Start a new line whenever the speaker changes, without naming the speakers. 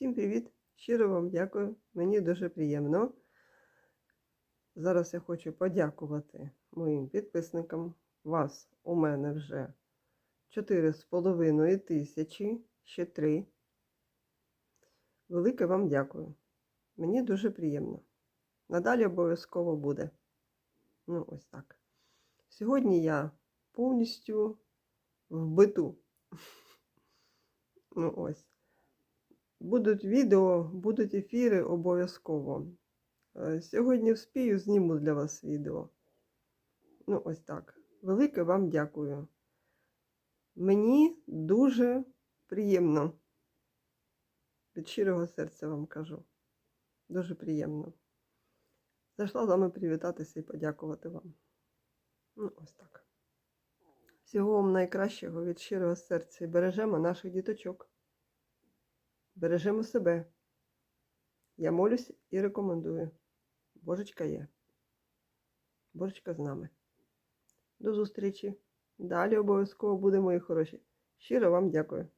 Всім привіт! Щиро вам дякую. Мені дуже приємно. Зараз я хочу подякувати моїм підписникам. Вас у мене вже 4,5 тисячі, ще 3. Велике вам дякую. Мені дуже приємно. Надалі обов'язково буде. Ну, ось так. Сьогодні я повністю в биту. Ну, ось. Будуть відео, будуть ефіри обов'язково. Е, Сьогодні вспію, зніму для вас відео. Ну, ось так. Велике вам дякую. Мені дуже приємно. Від щирого серця вам кажу. Дуже приємно. Зайшла з вами привітатися і подякувати вам. Ну, ось так. Всього вам найкращого від щирого серця і бережемо наших діточок. Бережемо себе. Я молюсь і рекомендую. Божечка є. Божечка з нами. До зустрічі. Далі обов'язково буде, мої хороші. Щиро вам дякую.